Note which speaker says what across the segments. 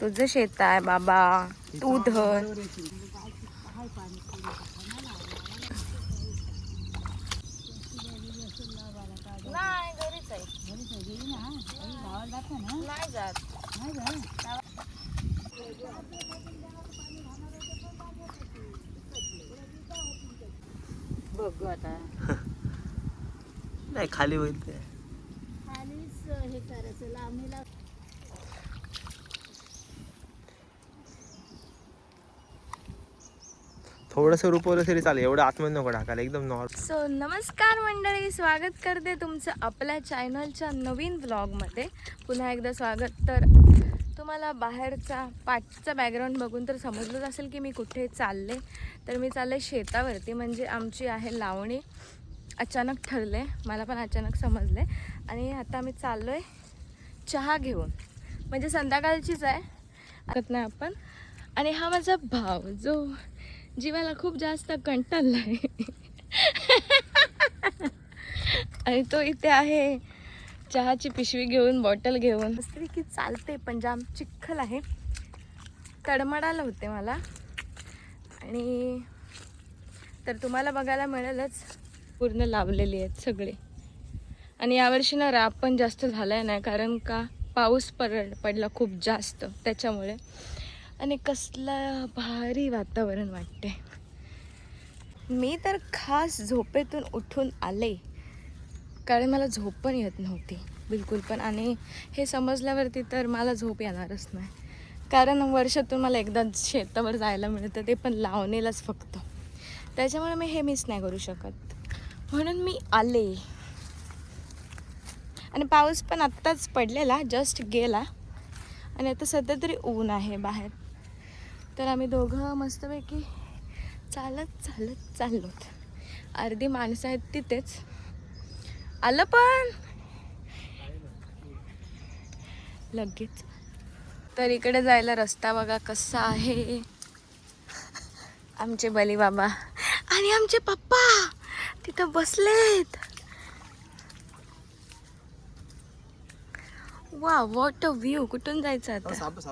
Speaker 1: तुझं शेत आहे बाबा. तू धर. नाही घरीच आहे. नाही जात.
Speaker 2: बघू आता.
Speaker 3: नाही खाली होईल ते.
Speaker 2: खालीच हे करायचं लांबीला.
Speaker 3: थोडंसं रुपवलं तरी चालेल एवढं आतमध्ये नको टाकायला एकदम नॉर्मल
Speaker 1: सो नमस्कार मंडळी स्वागत करते तुमचं आपल्या चॅनलच्या नवीन ब्लॉगमध्ये पुन्हा एकदा स्वागत. तर तुम्हाला बाहेरचा पाठचा बॅकग्राऊंड बघून तर समजलंच असेल की मी कुठे चालले. तर मी चालले शेतावरती म्हणजे आमची आहे लावणी. अचानक ठरले मला पण अचानक समजले. आणि आता आम्ही चाललो आहे चहा घेऊन. म्हणजे संध्याकाळचीच आहे. आत नाही आपण. आणि हा माझा भाव जो जीवाला खूप जास्त कंटाळला आहे. आणि तो इथे आहे. चहाची पिशवी घेऊन बॉटल घेऊन. मस्त की चालते पण जाम चिखल आहे. तडमडायला होते मला. आणि तर तुम्हाला बघायला मिळेलच. पूर्ण लावलेली आहेत सगळे. आणि यावर्षी ना राब पण जास्त झाला आहे नाही कारण का पाऊस पड पडला खूप जास्त त्याच्यामुळे. आणि कसलं भारी वातावरण वाटते मी तर खास झोपेतून उठून आले कारण मला झोप पण येत नव्हती. बिलकुल पण. आणि हे समजल्यावरती तर मला झोप येणारच नाही. कारण वर्षातून मला एकदा शेतावर जायला मिळतं ते पण लावणीलाच फक्त. त्याच्यामुळे मी हे मिस नाही करू शकत. म्हणून मी आले. आणि पाऊस पण आत्ताच पडलेला जस्ट गेला. आणि आता सध्या तरी ऊन आहे बाहेर. तर आम्ही दोघं मस्तपैकी चालत चालत चाललोत. अर्धी माणसं आहेत तिथेच. आलं पण? लगेच. तर इकडे जायला रस्ता बघा कसा आहे. आमचे बली बाबा आणि आमचे पप्पा तिथं बसलेत. वा वॉट अ व्ह्यू कुठून जायचं आता?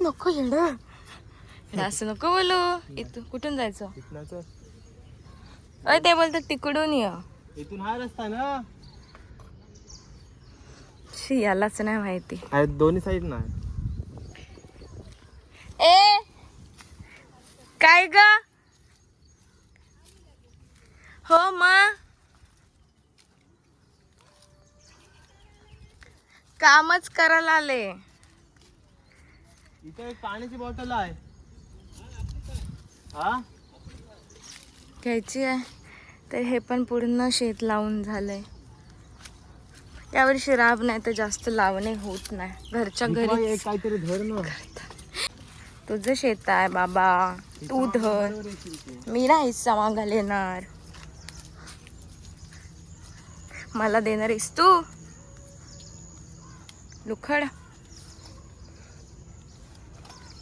Speaker 1: नको येड असं नको बोलू. इथून कुठून जायचं? अय ते बोलतात तिकडून ये.
Speaker 3: इथून हा रस्ता ना?
Speaker 1: शी यालाच नाही माहिती.
Speaker 3: दोन्ही साईड ना
Speaker 1: ए! काय ग? हो मा. कामच करायला आले.
Speaker 3: इथे एक पाण्याची बॉटल आहे.
Speaker 1: घ्यायची आहे. तर हे पण पूर्ण शेत लावून झालंय. यावर्षी राब नाही तर जास्त लावणे होत नाही. घरच्या घरी
Speaker 3: काहीतरी धर ना.
Speaker 1: तुझं शेत आहे बाबा. तू धर. मी नाही समागाल येणार. मला देणार आहेस तू. लुखड.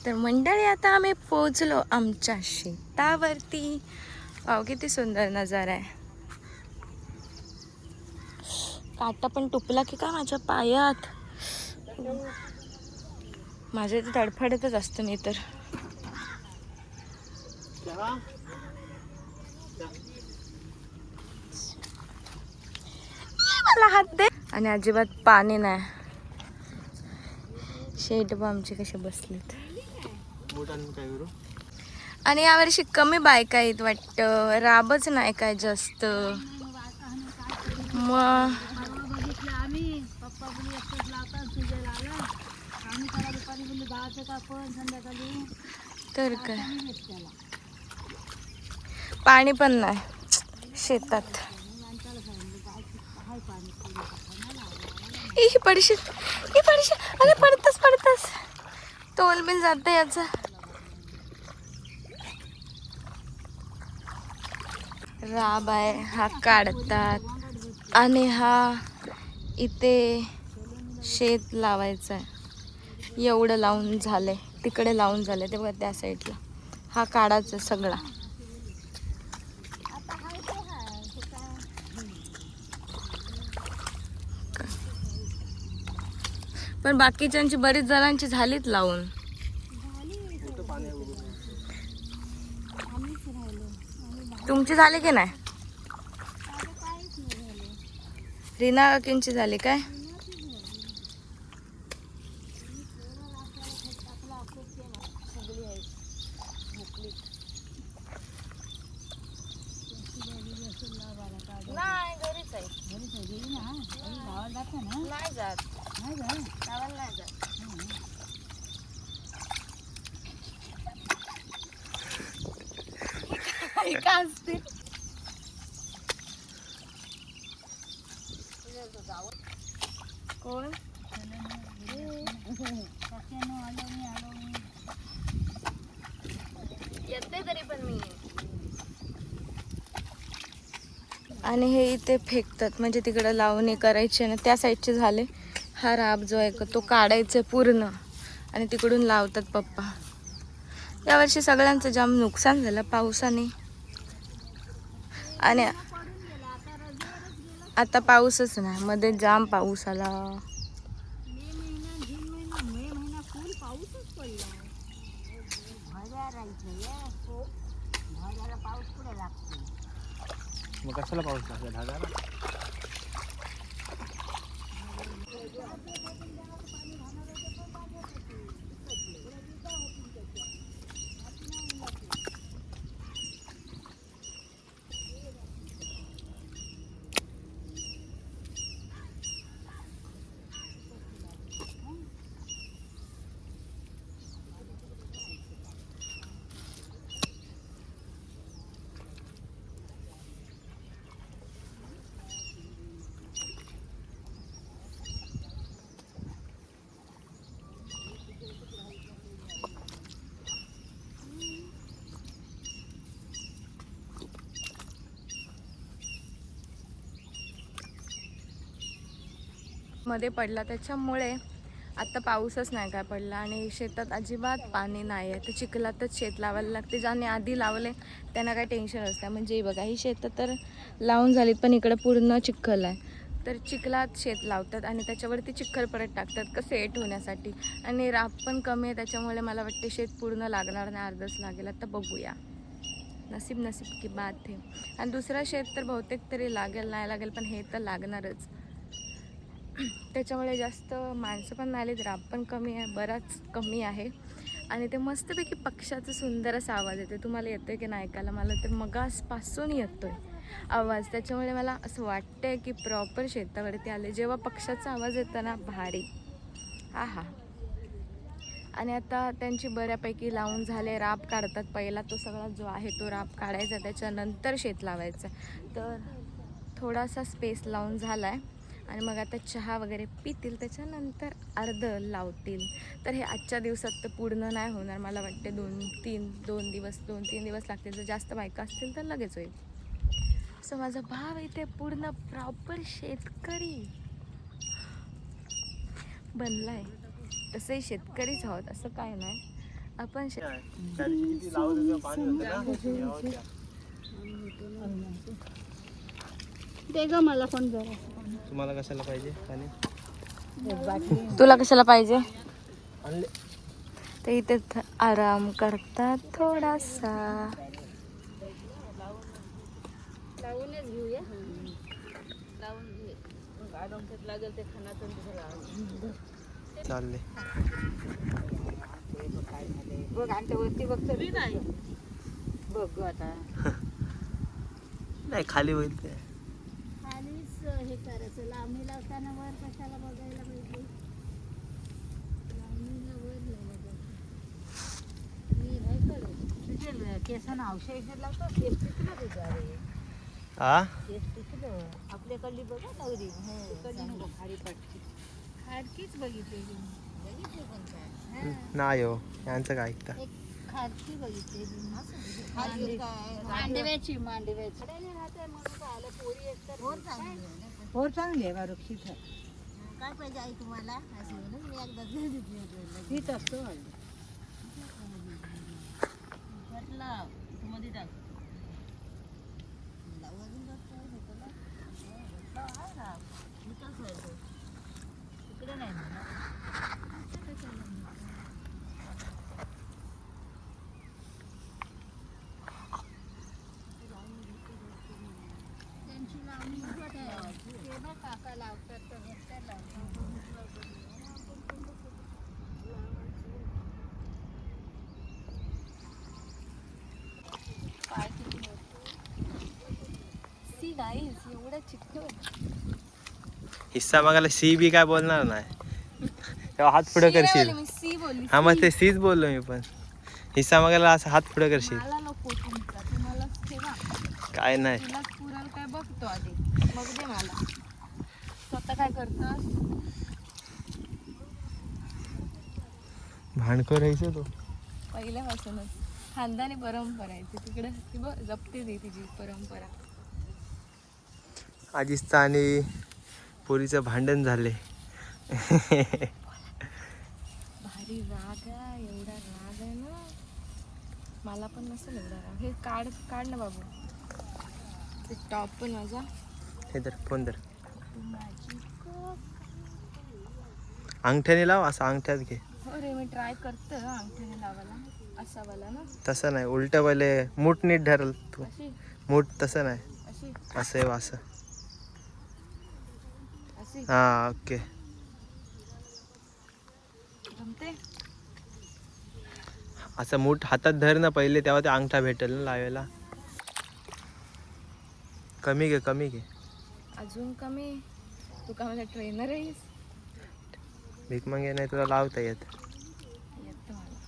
Speaker 1: तर मंडळी आता आम्ही पोचलो आमच्या शेतावरती. वाव किती सुंदर नजारा आहे. काटा पण टुपला की का माझ्या पायात? माझ्या इथे तडफडतच असतं मी तर. मला हात दे. आणि अजिबात पाणी नाही. शेट बा आमचे कसे बसलेत.
Speaker 3: काय करू?
Speaker 1: आणि यावर्षी कमी बायका आहेत वाटतं. राबच नाही काय जास्त. मग तर काय? पाणी पण नाही. शेतात. ही पडशील ही पडशील अरे पडतस पडतस. तोलबिल जात याच. राब आहे हा काढतात. आणि हा इथे शेत लावायचा आहे. एवढं लावून झालंय. तिकडे लावून झालंय ते बघा त्या साईडला हा काढायचा सगळा. पण बाकीच्यांची बरीच जणांची झालीत लावून. तुमची झाली की नाही?
Speaker 2: आता काहीच नाही झालं
Speaker 1: रीना काकींची झाली काय नाही
Speaker 2: जाते ना.
Speaker 1: नाही
Speaker 2: जा
Speaker 1: गावाला नाही जात का असते कोण
Speaker 2: सख्यानं आलो मी आलो मी
Speaker 1: येते तरी पण मी आणि हे इथे फेकतात. म्हणजे तिकडं लावणी करायचे ना त्या साईडचे झाले. हा राब जो आहे का तो काढायचा पूर्ण. आणि तिकडून लावतात पप्पा. यावर्षी सगळ्यांचं जाम नुकसान झालं पावसाने. आणि आता पाऊसच नाही मध्ये जाम पाऊस आला.
Speaker 2: मग कशाला पाऊस लागला मे महिना फुल पाऊसच पडला भल्या राहायचं या हो भल्याला पाऊस पुढे लागतो
Speaker 3: मग कशाला पाऊस लागला ढगाला
Speaker 1: मध्ये पडला. त्याच्यामुळे आत्ता पाऊसच नाही काय पडला आणि शेतात अजिबात पाणी नाही आहे. तर चिखलातच शेत लावायला लागते. ज्याने आधी लावले त्यांना काही टेन्शन असतं. म्हणजे बघा ही शेतं तर लावून झालीत पण इकडं पूर्ण चिखल आहे. तर चिखलात शेत लावतात आणि त्याच्यावरती चिखल परत टाकतात कसं एट होण्यासाठी आणि राप पण कमी आहे त्याच्यामुळे मला वाटते शेत पूर्ण लागणार नाही अर्धच लागेल. आता बघूया. नसीब नसीब की बात आहे. आणि दुसरं शेत तर बहुतेक तरी लागेल नाही लागेल पण हे तर लागणारच. त्याच्यामुळे जास्त माणसं पण नाही राब पण कमी आहे बराच कमी आहे. आणि ते मस्तपैकी पक्षाचा सुंदर असा आवाज येतो तुम्हाला येतोय की नाही ऐकायला? मला तर मगासपासून येतो आहे आवाज. त्याच्यामुळे मला असं वाटतंय की प्रॉपर शेतावरती आले. जेव्हा पक्षाचा आवाज येतो ना भारी. आहा आणि आता त्यांची बऱ्यापैकी लावून झाले राब काढतात. पहिला तो सगळा जो आहे तो राब काढायचा. त्याच्यानंतर शेत लावायचं. तर थोडासा स्पेस लावून झाला आहे आणि मग आता चहा वगैरे पितील त्याच्यानंतर अर्ध लावतील. तर हे आजच्या दिवसात तर पूर्ण नाही होणार मला वाटते दोन तीन दोन दिवस दोन तीन दिवस लागतील. जर जास्त बायका असतील तर लगेच होईल. सो माझा भाव इथे पूर्ण प्रॉपर शेतकरी. बनलाय. तसंही शेतकरीच आहोत असं काय नाही. आपण शे
Speaker 2: दे ग मला पण जरा.
Speaker 3: तुम्हाला कशाला पाहिजे पाणी?
Speaker 1: तुला कशाला पाहिजे?
Speaker 3: आणले.
Speaker 1: ते इथे थ- आराम करतात थोडासा.
Speaker 2: लावूनच घेऊया. लावून घे. लागेल ते खाण्यातून
Speaker 3: चालले.
Speaker 2: बघ आमच्या वरती बघतो मी नाही बघ आता
Speaker 3: नाही खाली होईल ते.
Speaker 2: हे करायचं लांबी लावताना वर कशाला बघायला पाहिजे वर. मी हे करेल. तुझे केसांना औषध लावतो केस टिकलं तुझ्या रे
Speaker 3: हा
Speaker 2: केस टिकलं आपल्याकडली बघा नवरी तिकडली नको खाडी पाटची खाडकीच बघितली बघितली पण काय?
Speaker 3: नाही हो यांचं काय ऐकता?
Speaker 2: एक खाडकी बघितली मांडव्याची मांडव्याची. होर चांगली आहे वृक्षीच काय पाहिजे आई तुम्हाला? हीच असतो मध्ये टाक. इकडे नाही म्हणा. त्यांची लावणी उगत आहे. ते बघ काका लावतात तर ह्याच्या लावतात.
Speaker 1: पाय किती मोठे. एवढं
Speaker 3: हिस्सा मागायला सी बी काय बोलणार नाही. तेव्हा हात पुढे करशील.
Speaker 1: बोलली मी, सी बोलली
Speaker 3: हा मग. ते सीच बोललो मी पण. हिस्सा मागायला असं हात पुढे करशील. काय नाही.
Speaker 1: तुलाच पुराल काय बघतो आधी. मग दे मला. स्वतः काय
Speaker 3: भांडखोर राहायचं तो.
Speaker 1: पहिल्यापासूनच. खानदानी परंपरा आहे ती तिकडे. ती बघ जपते ती तिची परंपरा.
Speaker 3: आजीचं आणि पोरीचं भांडण झाले.
Speaker 1: भारी राग आहे एवढा राग आहे ना. मला पण नसेल एवढा राग. हे काढ काढ ना बाबू. ते टॉप पण माझा
Speaker 3: हे तर फोन तर. अंगठ्याने लाव असं अंगठ्यात घे.
Speaker 1: हो रे मी ट्राय करते हं अंगठ्याने लावायला. असा वाला ना.
Speaker 3: तसं नाही उलट पहिले मूठ नीट धरल तू. मूठ तसं नाही. असं आहे असं. हा ओके
Speaker 1: जमते
Speaker 3: असं मूठ हातात धर ना पहिले तेव्हा ते अंगठा भेटेल ना लावायला कमी घे कमी घे.
Speaker 1: अजून कमी? तू का मला ट्रेनर आहेस?
Speaker 3: भीक मागे नाही तुला लावता येत.
Speaker 1: येतं मला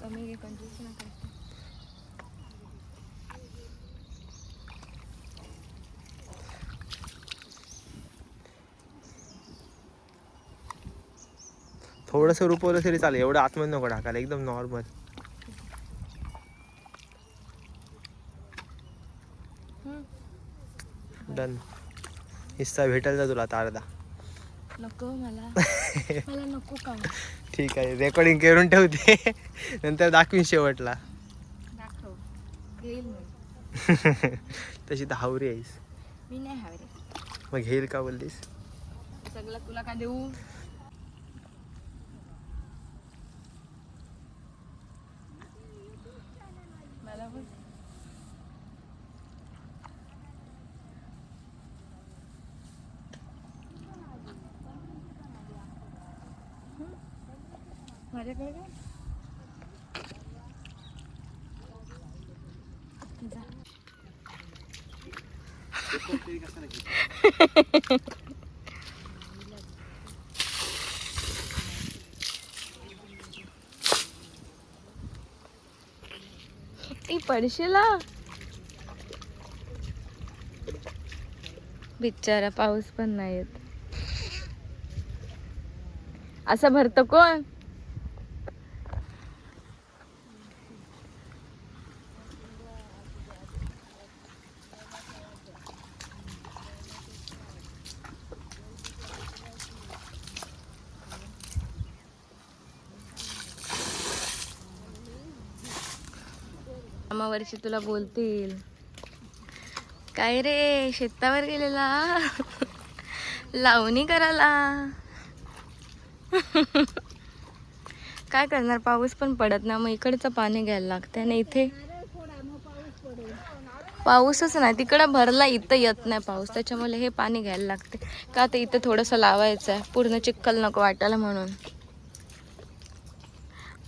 Speaker 1: कमी घे कंजूस नका.
Speaker 3: थोडंसं रुपवलं तरी चालेल. एवढं आतमध्ये नको टाकायला. एकदम नॉर्मल. डन हिस्सा भेटेल का तुला आता अर्धा.
Speaker 1: नको मला. मला नको का
Speaker 3: ठीक आहे. रेकॉर्डिंग करून ठेवते. नंतर दाखवीन शेवटला. तशी तर हावरी आहेस.
Speaker 1: मी नाही
Speaker 3: मग घेईल का बोललीस
Speaker 1: सगळं तुला का देऊ मला पण हं? माझ्याकडे काय? ती पडशीला? बिचारा पाऊस पण नाही येत. असं भरतं कोण? कामावरची तुला बोलतील. काय रे शेतावर गेलेला? लावणी करायला. काय करणार पाऊस पण पडत ना मग इकडचं पाणी घ्यायला लागतं आणि इथे. पाऊसच नाही तिकडं भरला इथं येत नाही पाऊस त्याच्यामुळे हे पाणी घ्यायला लागते का तर इथं थोडंसं लावायचं आहे पूर्ण चिखल नको वाटायला म्हणून.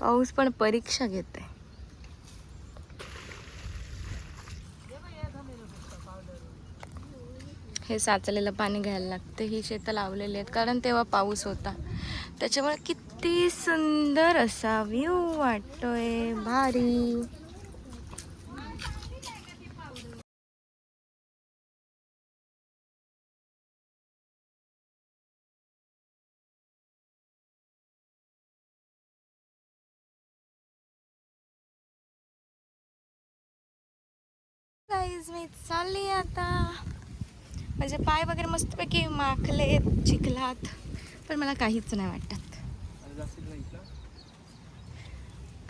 Speaker 1: पाऊस पण परीक्षा घेते हे साचलेलं पाणी घ्यायला लागतं. ही शेतं लावलेली आहेत. कारण तेव्हा पाऊस होता. त्याच्यामुळे किती सुंदर असा व्ह्यू वाटतोय. भारी. मी चालली आता. म्हणजे पाय वगैरे मस्तपैकी माखले चिखलात. पण मला काहीच नाही वाटत.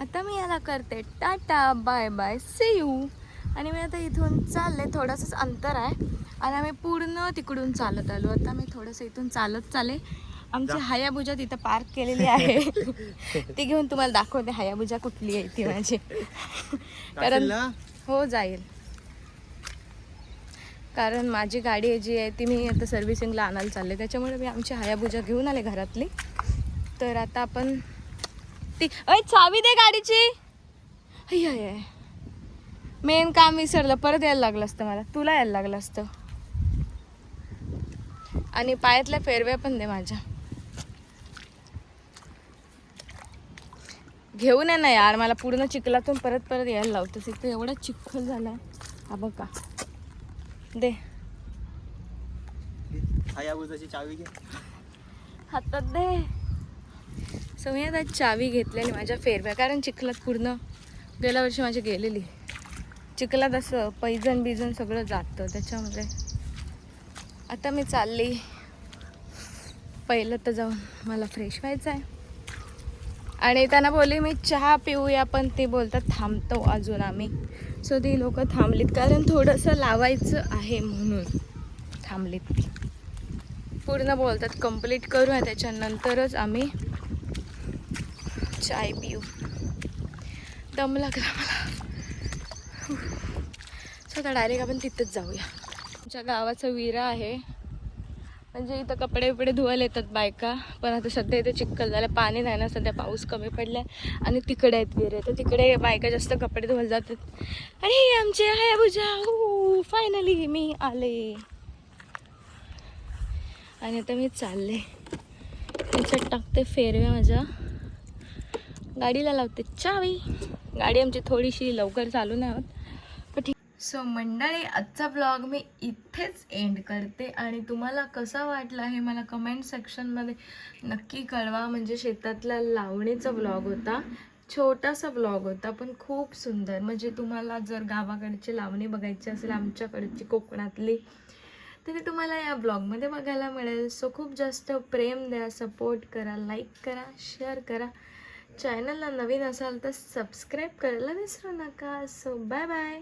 Speaker 1: आता मी याला करते. Tata bye bye see you आणि मी आता इथून चालले. थोडंसंच अंतर आहे. आणि आम्ही पूर्ण तिकडून चालत आलो. आता मी थोडंसं इथून चालत चाले आमची हायाबुजा तिथं पार्क केलेली आहे. ती घेऊन तुम्हाला दाखवते हायाबुजा कुठली आहे ती माझी. कारण हो जाईल. कारण माझी गाडी जी आहे ती मी आता सर्व्हिसिंगला आणायला चालले. त्याच्यामुळे मी आमची हायाबुजा घेऊन आले घरातली. तर आता आपण ती अय चावी दे गाडीची. अय मेन काम विसरलं परत यायला लागलं असतं मला. तुला यायला लागलं असतं. आणि पायातल्या फेरव्या पण दे माझ्या. घेऊन ये ना यार मला पूर्ण चिखलातून परत परत यायला लावतोस. इथं एवढा चिखल झाला. हा बघा. का दे.
Speaker 3: हायाबुजाची चावी घे.
Speaker 1: हातात दे. सो मी आता चावी घेतलेली माझ्या फेरव्या. कारण चिखलात पूर्ण गेल्या वर्षी माझी गेलेली. चिखलात असं पैजण बिजन सगळं जातं. त्याच्यामुळे आता मी चालली. पहिलं तर जाऊन मला फ्रेश व्हायचं आहे. आणि त्यांना बोलली मी चहा पिऊया. पण ते बोलतात थांबतो अजून आम्ही. सो ती लोक थांबलीत कारण थोडंसं लावायचं आहे म्हणून थांबलीत. पूर्ण बोलतात कंप्लीट करू त्याच्यानंतरच आम्ही चाय पिऊ. दम लागला मला. सो आता डायरेक्ट आपण तिथंच जाऊया. आमच्या गावाचा विरा आहे. म्हणजे इथं कपडे बिपडे धुवायला येतात बायका. पण आता सध्या इथे चिखल झालं. पाणी नाही ना सध्या पाऊस कमी पडलाय. आणि तिकडे आहेत विरे तर तिकडे बायका जास्त कपडे धुवायला जातात. आणि आमचे आमचे हायाबुजा हो फायनली मी आले. आणि आता मी चालले. त्याच्यात टाकते फेरव्या माझ्या. गाडीला लावते. चावी. गाडी आमची थोडीशी लवकर चालू नाही होत. सो मंडळी आजचा ब्लॉग मी इथेच एंड करते आणि तुम्हाला कसा वाटला हे मला कमेंट सेक्शनमध्ये नक्की कळवा. म्हणजे शेतातला लावणीचा ब्लॉग होता छोटासा ब्लॉग होता पण खूप सुंदर. म्हणजे तुम्हाला जर गावाकडची लावणी बघायची असेल आमच्याकडची कोकणातली तरी तुम्हाला या ब्लॉगमध्ये बघायला मिळेल. सो खूप जास्त प्रेम द्या सपोर्ट करा लाईक करा शेअर करा. चॅनलला नवीन असाल तर सबस्क्राईब करायला विसरू नका. So bye bye